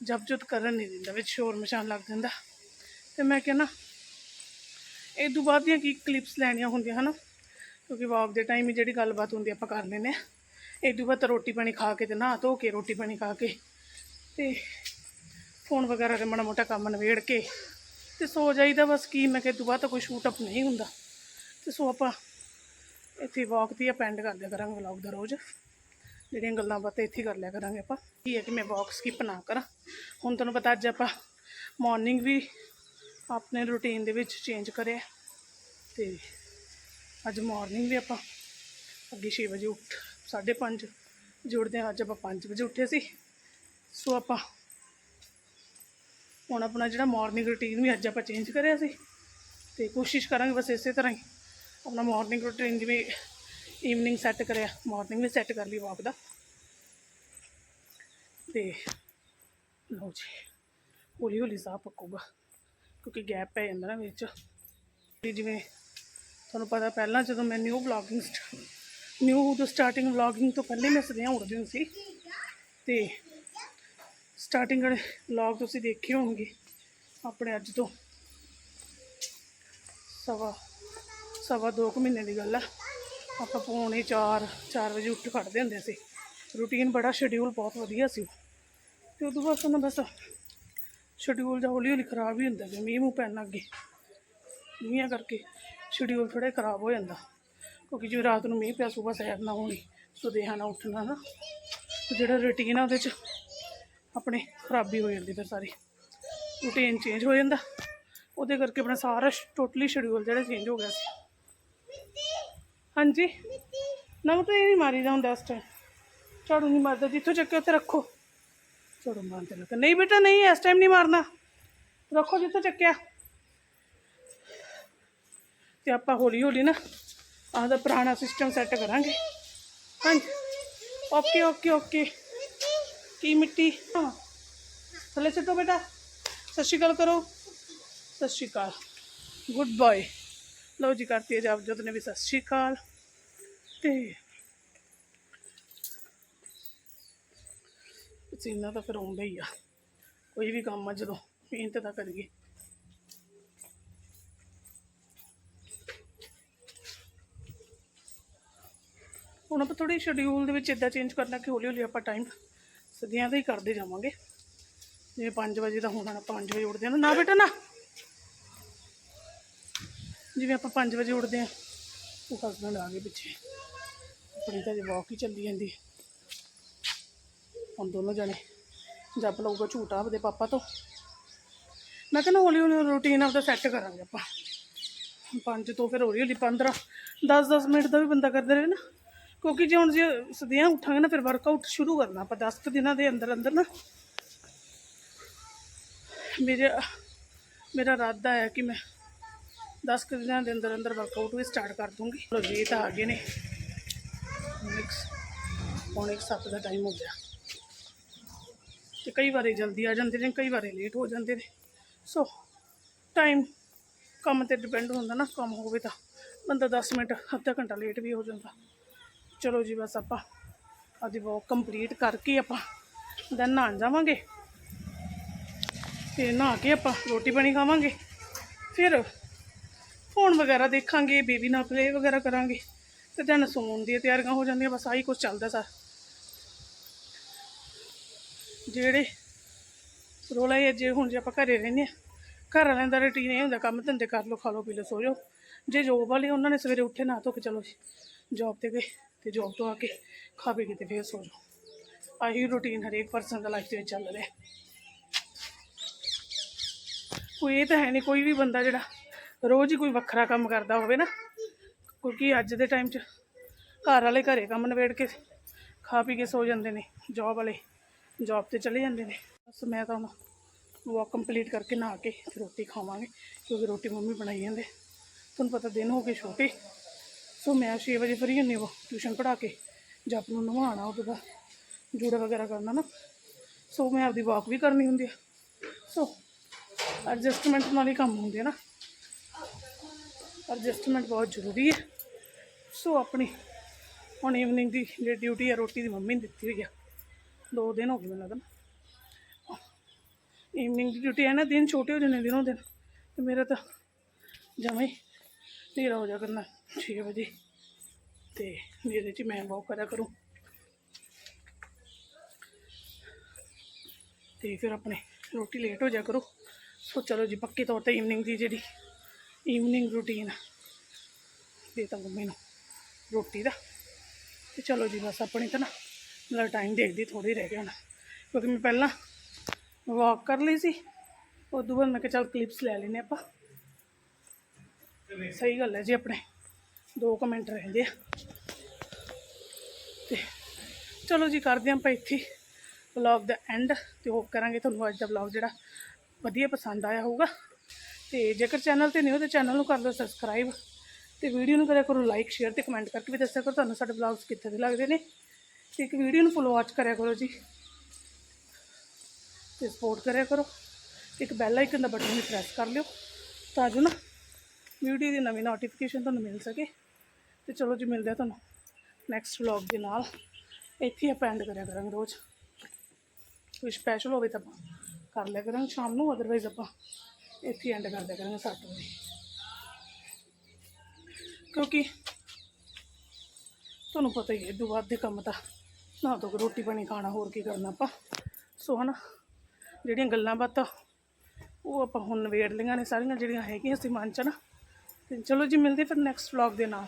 ਜਬ ਕਰਨ ਨਹੀਂ ਦਿੰਦਾ, ਵਿੱਚ ਸ਼ੋਰ ਮਚਾਉਣ ਲੱਗ ਜਾਂਦਾ। ਤੇ ਮੈਂ ਕਿਹਾ ਨਾ ਇਹ ਤੋਂ ਬਾਅਦ ਦੀਆਂ ਕੀ ਕਲਿੱਪਸ ਲੈਣੀਆਂ ਹੁੰਦੀਆਂ, ਹਨ? ਕਿਉਂਕਿ ਵਲੌਗ ਦੇ ਟਾਈਮ ਹੀ ਜਿਹੜੀ ਗੱਲਬਾਤ ਹੁੰਦੀ ਆਪਾਂ ਕਰ ਲੈਂਦੇ ਆ। ਇਹ ਤੋਂ ਬਾਅਦ ਤਾਂ ਰੋਟੀ ਪਾਣੀ ਖਾ ਕੇ ਤੇ ਨਹਾ ਧੋ ਕੇ, ਰੋਟੀ ਪਾਣੀ ਖਾ ਕੇ, ਤੇ ਫੋਨ ਵਗੈਰਾ ਦੇ ਮਾੜਾ ਮੋਟਾ ਕੰਮ ਨਵੇੜ ਕੇ, ਤੇ ਸੋ ਜਾਈਦਾ ਬਸ ਕੀ, ਮੈਂ ਕਿਹਾ ਦੁਬਾਰਾ ਤਾਂ ਕੋਈ ਸ਼ੂਟ ਅਪ ਨਹੀਂ ਹੁੰਦਾ। ਤੇ ਸੋ ਆਪਾਂ ਇੱਥੇ ਵਾਕ ਦੀ ਅਪੈਂਡ ਕਰ ਦਿਆ ਕਰਾਂਗੇ ਵਲੌਗ ਦਾ ਰੋਜ਼। ਜਿਹੜੀਆਂ ਗੱਲਾਂ ਬਾਤਾਂ ਇੱਥੇ ਕਰ ਲਿਆ ਕਰਾਂਗੇ ਆਪਾਂ। ਕੀ ਹੈ ਕਿ ਮੈਂ ਵਾਕ ਸਕਿਪ ਨਾ ਕਰਾਂ। ਹੁਣ ਤੁਹਾਨੂੰ ਪਤਾ ਅੱਜ ਆਪਾਂ ਮਾਰਨਿੰਗ ਵੀ ਆਪਣੇ ਰੁਟੀਨ ਦੇ ਵਿੱਚ ਚੇਂਜ ਕਰਿਆ। ਤੇ ਅੱਜ ਮਾਰਨਿੰਗ ਵੀ ਆਪਾਂ ਅੱਗੇ 6 ਵਜੇ ਉੱਠ 5:30 ਜੁੜਦੇ ਹਾਂ। ਅੱਜ ਆਪਾਂ 5 ਵਜੇ ਉੱਠੇ ਸੀ। ਸੋ ਆਪਾਂ ਹੁਣ ਆਪਣਾ ਜਿਹੜਾ ਮਾਰਨਿੰਗ ਰੁਟੀਨ ਵੀ ਅੱਜ ਆਪਾਂ ਚੇਂਜ ਕਰਿਆ ਸੀ। ਤੇ ਕੋਸ਼ਿਸ਼ ਕਰਾਂਗੇ ਬਸ ਇਸੇ ਤਰ੍ਹਾਂ ਹੀ ਆਪਣਾ ਮਾਰਨਿੰਗ ਰੂਟੀਨ ਜਿਵੇਂ ਈਵਨਿੰਗ ਸੈੱਟ ਕਰਿਆ ਮਾਰਨਿੰਗ ਵੀ ਸੈੱਟ ਕਰ ਲਈ ਵਾਕ ਦਾ। ਤੇ ਲਓ ਜੀ, ਹੌਲੀ ਹੌਲੀ ਸਾਹ ਪੱਕੂਗਾ, ਕਿਉਂਕਿ ਗੈਪ ਪੈ ਜਾਂਦਾ ਨਾ ਵਿੱਚ। ਜਿਵੇਂ ਤੁਹਾਨੂੰ ਪਤਾ ਪਹਿਲਾਂ ਜਦੋਂ ਮੈਂ ਨਿਊ ਵਲੌਗਿੰਗ ਨਿਊ ਤੋਂ ਸਟਾਰਟਿੰਗ ਵਲੌਗਿੰਗ ਤੋਂ ਪਹਿਲੇ ਮੈਂ ਸਦੀਆਂ ਉੜਦੀ ਹੁੰਦੀ ਸੀ। ਤੇ ਸਟਾਰਟਿੰਗ ਵਾਲੇ ਵਲੌਗ ਤੁਸੀਂ ਦੇਖੇ ਹੋਣਗੇ, ਆਪਣੇ ਅੱਜ ਤੋਂ ਸਵਾ ਸਵਾ ਦੋ ਕੁ ਮਹੀਨੇ ਦੀ ਗੱਲ ਆ। ਆਪਾਂ ਪੌਣੇ 4 4 ਵਜੇ ਉੱਠ ਖੜਦੇ ਹੁੰਦੇ ਸੀ। ਰੂਟੀਨ ਬੜਾ ਸ਼ਡਿਊਲ ਬਹੁਤ ਵਧੀਆ ਸੀ। ਤੇ ਉਦੋਂ ਬਾਅਦ ਸਾਨੂੰ ਬਸ ਸ਼ਡਿਊਲ ਜਾਂ ਹੌਲੀ ਹੌਲੀ ਖਰਾਬ ਹੀ ਹੁੰਦਾ ਗਿਆ ਮੀਂਹ ਮੂੰਹ ਪੈਣ ਲੱਗ ਗਏ। ਮੀਂਹਾਂ ਕਰਕੇ ਸ਼ਡਿਊਲ ਥੋੜ੍ਹਾ ਖਰਾਬ ਹੋ ਜਾਂਦਾ। ਕਿਉਂਕਿ ਜੇ ਰਾਤ ਨੂੰ ਮੀਂਹ ਪਿਆ, ਸਵੇਰ ਸੈਰ ਨਾ ਹੋਣੀ, ਸੁਦੇਹਾ ਨਾ ਉੱਠਣਾ ਨਾ ਜਿਹੜਾ ਰੂਟੀਨ ਆ ਉਹਦੇ 'ਚ ਆਪਣੇ ਖਰਾਬੀ ਹੋ ਜਾਂਦੀ ਫਿਰ ਸਾਰੀ। ਰੂਟੀਨ ਚੇਂਜ ਹੋ ਜਾਂਦਾ। ਉਹਦੇ ਕਰਕੇ ਆਪਣਾ ਸਾਰਾ ਟੋਟਲੀ ਸ਼ਡਿਊਲ ਜਿਹੜਾ ਚੇਂਜ ਹੋ ਗਿਆ ਸੀ। ਹਾਂਜੀ। ਨਾ ਉਹ ਤਾਂ ਇਹ ਨਹੀਂ ਮਾਰੀਦਾ ਹੁੰਦਾ ਇਸ ਟਾਈਮ ਝਾੜੂ ਨਹੀਂ ਮਾਰਦਾ, ਜਿੱਥੋਂ ਚੱਕੇ ਉੱਥੇ ਰੱਖੋ। ਝਾੜੂ ਮਾਰਦੇ ਲੱਗਾ ਨਹੀਂ ਬੇਟਾ, ਨਹੀਂ, ਇਸ ਟਾਈਮ ਨਹੀਂ ਮਾਰਨਾ। ਰੱਖੋ ਜਿੱਥੋਂ ਚੱਕਿਆ। ਤੇ ਆਪਾਂ ਹੌਲੀ ਹੌਲੀ ਨਾ ਆਹਦਾ ਪੁਰਾਣਾ ਸਿਸਟਮ ਸੈੱਟ ਕਰਾਂਗੇ। ਹਾਂਜੀ। ਓਕੇ ਓਕੇ ਓਕੇ ਕੀ ਮਿੱਟੀ? ਹਾਂ। ਥੱਲੇ ਸਿੱਟੋ ਬੇਟਾ। ਸਤਿ ਸ਼੍ਰੀ ਅਕਾਲ ਕਰੋ। ਸਤਿ ਸ਼੍ਰੀ ਅਕਾਲ। ਗੁੱਡ ਬਾਏ ਲਓ ਜੀ, ਕਰਤੀ ਹੈ ਜਦ ਜਦ ਨੇ ਵੀ ਸਤਿ ਸ਼੍ਰੀ ਅਕਾਲ। ਤੇ ਪਸੀਨਾ ਤਾਂ ਫਿਰ ਆਉਂਦਾ ਹੀ ਆ। ਕੋਈ ਵੀ ਕੰਮ ਆ, ਜਦੋਂ ਮਿਹਨਤ ਤਾਂ ਕਰੀਏ। ਹੁਣ ਆਪਾਂ ਥੋੜੀ ਸ਼ਡਿਊਲ ਦੇ ਵਿੱਚ ਇਦਾਂ ਚੇਂਜ ਕਰਨਾ ਕਿ ਹੌਲੀ ਹੌਲੀ ਆਪਾਂ ਟਾਈਮ ਸਦੀਆਂ ਦਾ ਹੀ ਕਰਦੇ ਜਾਵਾਂਗੇ। ਜਿਵੇਂ 5 ਵਜੇ ਦਾ ਹੋਣਾ ਨਾ 5 ਵਜੇ ਉੱਠਦੇ ਆ ਨਾ ਬੇਟਾ, ਨਾ। ਜਿਵੇਂ ਆਪਾਂ 5 ਵਜੇ ਉੱਠਦੇ ਆ ਉਹ ਹਸਬੰਡ ਆ ਗਏ ਪਿੱਛੇ। ਆਪਣੀ ਤਾਂ ਜੇ ਵਾਕ ਹੀ ਚੱਲੀ ਜਾਂਦੀ ਹੁਣ ਦੋਨੋਂ ਜਣੇ ਜੱਪ ਲਊਗਾ ਝੂਟਾ ਆਪਦੇ ਪਾਪਾ ਤੋਂ। ਮੈਂ ਕਹਿੰਦਾ ਹੌਲੀ ਹੌਲੀ ਰੂਟੀਨ ਆਪਦਾ ਸੈੱਟ ਕਰਾਂਗੇ ਆਪਾਂ। ਪੰਜ ਤੋਂ ਫਿਰ ਹੌਲੀ ਹੌਲੀ 15 10 10 ਮਿੰਟ ਦਾ ਵੀ ਬੰਦਾ ਕਰਦਾ ਰਹੇ ਨਾ। ਕਿਉਂਕਿ ਜੇ ਹੁਣ ਜੇ ਸਦੀਆਂ ਉੱਠਾਂਗੇ ਨਾ ਫਿਰ ਵਰਕਆਊਟ ਸ਼ੁਰੂ ਕਰਨਾ ਆਪਾਂ 10 ਕੁ ਦਿਨਾਂ ਦੇ ਅੰਦਰ ਅੰਦਰ ਨਾ। ਮੇਰੇ, ਮੇਰਾ ਇਰਾਦਾ ਹੈ ਕਿ ਮੈਂ 10 ਕੁ ਦਿਨਾਂ ਦੇ ਅੰਦਰ ਅੰਦਰ ਵਰਕਆਊਟ ਵੀ ਸਟਾਰਟ ਕਰ ਦੂੰਗੀ। ਚਲੋ ਜੀ ਤਾਂ ਆ ਗਏ ਨੇ। ਹੁਣ ਇੱਕ ਕੁ ਸੱਤ ਦਾ ਟਾਈਮ ਹੋ ਗਿਆ। ਤੇ ਕਈ ਵਾਰੀ ਜਲਦੀ ਆ ਜਾਂਦੇ ਨੇ, ਕਈ ਵਾਰੀ ਲੇਟ ਹੋ ਜਾਂਦੇ ਨੇ। ਸੋ ਟਾਈਮ ਕੰਮ ਤੇ ਡਿਪੈਂਡ ਹੁੰਦਾ ਨਾ, ਕੰਮ ਹੋਵੇ ਤਾਂ। ਬੰਦਾ 10 ਮਿੰਟ, ਅੱਧਾ ਘੰਟਾ ਲੇਟ ਵੀ ਹੋ ਜਾਂਦਾ। ਚਲੋ ਜੀ, ਬਸ ਆਪਾਂ ਅੱਜ ਵਾਕ ਕੰਪਲੀਟ ਕਰਕੇ ਆਪਾਂ ਦੈਨ ਨਹਾਉਣ ਜਾਵਾਂਗੇ। ਤੇ ਨਹਾ ਕੇ ਆਪਾਂ ਰੋਟੀ ਪਾਣੀ ਖਾਵਾਂਗੇ। ਫਿਰ ਫੋਨ ਵਗੈਰਾ ਦੇਖਾਂਗੇ ਬੇਬੀ ਨਾਲ ਪਲੇ ਵਗੈਰਾ ਕਰਾਂਗੇ। ਤੇ then ਸੌਣ ਦੀਆਂ ਤਿਆਰੀਆਂ ਹੋ ਜਾਂਦੀਆਂ, ਬਸ ਆਹੀ ਕੁਝ ਚੱਲਦਾ ਸਰ। ਜਿਹੜੇ ਰੋਲਾ ਇਹ ਜੇ ਹੁਣ ਜੇ ਆਪਾਂ ਘਰੇ ਰਹਿੰਦੇ ਆ ਘਰ ਵਾਲਿਆਂ ਦਾ ਰੁਟੀਨ ਇਹ ਹੁੰਦਾ, ਕੰਮ ਧੰਦੇ ਕਰ ਲਓ, ਖਾ ਲਓ, ਪੀ ਲਓ, ਸੋ ਜਾਓ। ਜੇ ਜੋਬ ਵਾਲੇ ਉਹਨਾਂ ਨੇ ਸਵੇਰੇ ਉੱਠੇ ਨਾ ਧੋ ਕੇ ਚਲੋ ਜੋਬ ਤੇ ਗਏ ਤੇ ਜੋਬ ਤੋਂ ਆ ਕੇ ਖਾ ਪੀ ਕੇ ਤੇ ਫੇਰ ਸੋ ਜਾਓ। ਆਹੀ ਰੁਟੀਨ ਹਰੇਕ ਪਰਸਨ ਦਾ ਲਾਈਫ ਦੇ ਵਿੱਚ ਚੱਲ ਰਿਹਾ। ਕੋਈ ਇਹ ਤਾਂ ਹੈ ਨਹੀਂ, ਕੋਈ ਵੀ ਬੰਦਾ ਜਿਹੜਾ ਰੋਜ਼ ਹੀ ਕੋਈ ਵੱਖਰਾ ਕੰਮ ਕਰਦਾ ਹੋਵੇ ਨਾ ਕਿਉਂਕਿ ਅੱਜ ਦੇ ਟਾਈਮ 'ਚ ਘਰ ਵਾਲੇ ਘਰੇ ਕੰਮ ਨਿਬੇੜ ਕੇ ਖਾ ਪੀ ਕੇ ਸੋ ਜਾਂਦੇ ਨੇ ਜੌਬ ਵਾਲੇ ਜੌਬ ਤੇ ਚਲੇ ਜਾਂਦੇ ਨੇ। ਬਸ ਮੈਂ ਤਾਂ ਹੁਣ ਵਾਕ ਕੰਪਲੀਟ ਕਰਕੇ ਨਹਾ ਕੇ ਰੋਟੀ ਖਾਵਾਂਗੇ, ਕਿਉਂਕਿ ਰੋਟੀ ਮੰਮੀ ਬਣਾਈ ਜਾਂਦੇ। ਤੁਹਾਨੂੰ ਪਤਾ ਦਿਨ ਹੋ ਕੇ ਛੋਟੇ, ਸੋ ਮੈਂ 6 ਵਜੇ ਫਰੀ ਹੁੰਦੀ ਉਹ ਟਿਊਸ਼ਨ ਪੜ੍ਹਾ ਕੇ ਜਪ ਨੂੰ ਨਵਾਉਣਾ ਉਹਦੇ ਬਾਅਦ ਜੂੜਾ ਵਗੈਰਾ ਕਰਨਾ ਨਾ, ਸੋ ਮੈਂ ਆਪਦੀ ਵਾਕ ਵੀ ਕਰਨੀ ਹੁੰਦੀ ਆ। ਸੋ ਐਡਜਸਟਮੈਂਟ ਨਾਲ ਹੀ ਕੰਮ ਹੁੰਦੇ ਆ ਨਾ। ਐਡਜਸਟਮੈਂਟ ਬਹੁਤ ਜ਼ਰੂਰੀ ਹੈ ਸੋ ਆਪਣੀ ਹੁਣ ਈਵਨਿੰਗ ਦੀ ਜਿਹੜੀ ਡਿਊਟੀ ਆ, ਰੋਟੀ ਦੀ ਮੰਮੀ ਨੇ ਦਿੱਤੀ ਹੋਈ ਆ। ਦੋ ਦਿਨ ਹੋ ਗਏ ਮੈਨੂੰ ਲੱਗਦਾ। ਈਵਨਿੰਗ ਦੀ ਡਿਊਟੀ ਹੈ ਨਾ, ਦਿਨ ਛੋਟੇ ਹੋ ਜਾਂਦੇ ਦਿਨੋਂ ਦਿਨ। ਤੇ ਮੇਰਾ ਤਾਂ ਜਮਾਂ ਹੀ ਹਨੇਰਾ ਹੋ ਜਾ ਕਰਨਾ 6 ਵਜੇ। ਤੇ ਜਿਹਦੇ 'ਚ ਮੈਂ ਵਾਕ ਕਰਿਆ ਕਰੂੰ। ਤੇ ਫਿਰ ਆਪਣੇ ਰੋਟੀ ਲੇਟ ਹੋ ਜਾ ਕਰੋ। ਸੋ ਚਲੋ ਜੀ, ਪੱਕੇ ਤੌਰ ਤੇ ਈਵਨਿੰਗ ਦੀ ਜਿਹੜੀ ਈਵਨਿੰਗ ਰੂਟੀਨ ਦੇ ਤਾਂ ਮੰਮੀ ਨੂੰ ਰੋਟੀ ਦਾ। ਤੇ ਚਲੋ ਜੀ ਬਸ ਆਪਣੀ ਤਾਂ ਨਾ ਮੇਰਾ ਟਾਈਮ ਦੇਖਦੀ ਥੋੜੀ ਰਹਿ ਗਿਆ ਹੁਣ। ਕਿਉਂਕਿ ਮੈਂ ਪਹਿਲਾਂ ਵਾਕ ਕਰ ਲਈ ਸੀ, ਉਦੋਂ ਬਾਅਦ ਮੈਂ ਕਿਹਾ ਚੱਲ ਕਲਿੱਪਸ ਲੈ ਲੈਨੇ ਆਪਾਂ। ਸਹੀ ਗੱਲ ਹੈ ਜੀ ਆਪਣੇ 2 ਮਿੰਟ ਰਹਿੰਦੇ ਆ। ਤੇ ਚਲੋ ਜੀ ਕਰਦੇ ਹਾਂ ਆਪਾਂ ਇੱਥੇ ਵਲੌਗ ਦਾ ਐਂਡ ਤੇ ਹੋਪ ਕਰਾਂਗੇ ਤੁਹਾਨੂੰ ਅੱਜ ਦਾ ਵਲੌਗ ਜਿਹੜਾ ਵਧੀਆ ਪਸੰਦ ਆਇਆ ਹੋਊਗਾ। ਤੇ ਜੇਕਰ ਚੈਨਲ ਤੇ ਨਹੀਂ ਹੋ ਤਾਂ ਚੈਨਲ ਨੂੰ ਕਰ ਲਓ ਸਬਸਕ੍ਰਾਈਬ ਤੇ ਵੀਡੀਓ ਨੂੰ ਕਰਿਆ ਕਰੋ ਲਾਈਕ ਸ਼ੇਅਰ ਤੇ ਕਮੈਂਟ ਕਰਕੇ ਵੀ ਦੱਸਿਆ ਕਰੋ, ਤੁਹਾਨੂੰ ਸਾਡੇ ਵਲੌਗਸ ਕਿੱਥੇ ਦੇ ਲੱਗਦੇ ਨੇ। ਤੇ ਇੱਕ ਵੀਡੀਓ ਨੂੰ ਫੋਲੋ ਵਾਚ ਕਰਿਆ ਕਰੋ ਜੀ। ਤੇ ਸਪੋਰਟ ਕਰਿਆ ਕਰੋ। ਇੱਕ ਬੈਲ ਆਈਕਨ ਦਾ ਬਟਨ ਵੀ ਪ੍ਰੈਸ ਕਰ ਲਿਓ, ਤਾਂ ਜੋ ਨਾ ਵੀਡੀਓ ਦੀ ਨਵੀਂ ਨੋਟੀਫਿਕੇਸ਼ਨ ਤੁਹਾਨੂੰ ਮਿਲ ਸਕੇ। ਤੇ ਚਲੋ ਜੀ, ਮਿਲਦੇ ਆ ਤੁਹਾਨੂੰ ਨੈਕਸਟ ਵਲੌਗ ਦੇ ਨਾਲ। ਇੱਥੇ ਆਪਾਂ ਐਂਡ ਕਰਿਆ ਕਰਾਂਗੇ ਰੋਜ਼। ਕੋਈ ਸਪੈਸ਼ਲ ਹੋਵੇ ਤਾਂ ਆਪਾਂ ਕਰ ਲਿਆ ਕਰਾਂਗੇ, ਸ਼ਾਮ ਨੂੰ ਅਦਰਵਾਈਜ਼ ਆਪਾਂ ਇੱਥੇ ਐਂਡ ਕਰ ਦਿਆ ਕਰਾਂਗੇ 7 ਵਜੇ। ਕਿਉਂਕਿ ਤੁਹਾਨੂੰ ਪਤਾ ਹੀ ਹੈ ਇਦੋਂ ਬਾਅਦ ਦੇ ਕੰਮ ਤਾਂ ਨਾ ਤੋਂ ਰੋਟੀ ਪਾਣੀ ਖਾਣਾ, ਹੋਰ ਕੀ ਕਰਨਾ ਆਪਾਂ। ਸੋ ਹਨਾ, ਜਿਹੜੀਆਂ ਗੱਲਾਂ ਬਾਤਾਂ, ਉਹ ਆਪਾਂ ਹੁਣ ਨਵੇੜ ਲਈਆਂ ਨੇ ਸਾਰੀਆਂ ਜਿਹੜੀਆਂ ਹੈਗੀਆਂ ਸੀ ਮਨ ਚ ਨਾ। ਤੇ ਚਲੋ ਜੀ, ਮਿਲਦੇ ਫਿਰ ਨੈਕਸਟ ਵਲੌਗ ਦੇ ਨਾਲ।